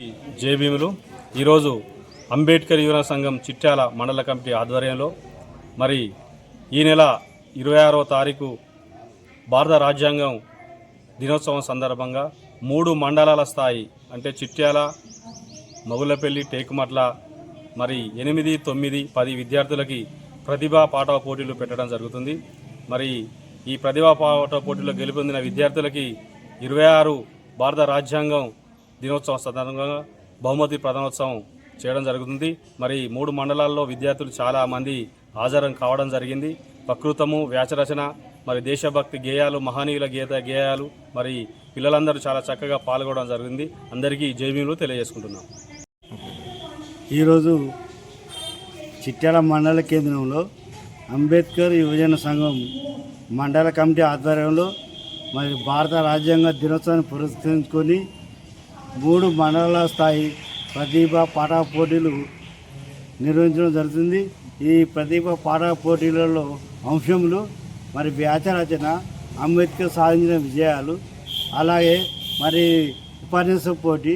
జేబీములు ఈరోజు అంబేద్కర్ యువన సంఘం చిట్యాల మండల కమిటీ ఆధ్వర్యంలో మరి ఈ నెల ఇరవై ఆరవ తారీఖు భారత రాజ్యాంగం దినోత్సవం సందర్భంగా మూడు మండలాల స్థాయి అంటే చిట్యాల మగులపల్లి టేకుమట్ల మరి ఎనిమిది తొమ్మిది పది విద్యార్థులకి ప్రతిభా పాఠవ పోటీలు పెట్టడం జరుగుతుంది. మరి ఈ ప్రతిభా పాఠ పోటీలో గెలుపొందిన విద్యార్థులకి ఇరవై ఆరు భారత రాజ్యాంగం దినోత్సవం సందర్భంగా బహుమతి ప్రధానోత్సవం చేయడం జరుగుతుంది. మరి మూడు మండలాల్లో విద్యార్థులు చాలా మంది హాజరం కావడం జరిగింది. ప్రకృతము వ్యాచరచన మరి దేశభక్తి గేయాలు మహనీయుల గీత గేయాలు మరి పిల్లలందరూ చాలా చక్కగా పాల్గొనడం జరిగింది. అందరికీ జైవీలు తెలియజేసుకుంటున్నాం. ఈరోజు చిట్యాల మండల కేంద్రంలో అంబేద్కర్ యువజన సంఘం మండల కమిటీ ఆధ్వర్యంలో మరి భారత రాజ్యాంగ దినోత్సవాన్ని పురస్కరించుకొని మూడు మండల స్థాయి ప్రతిభ పాఠ పోటీలు నిర్వహించడం జరుగుతుంది. ఈ ప్రతిభ పాఠ పోటీలలో అంశములు మరి వ్యాచ రచన అంబేద్కర్ సాధించిన విజయాలు అలాగే మరి ఉపన్యాస పోటీ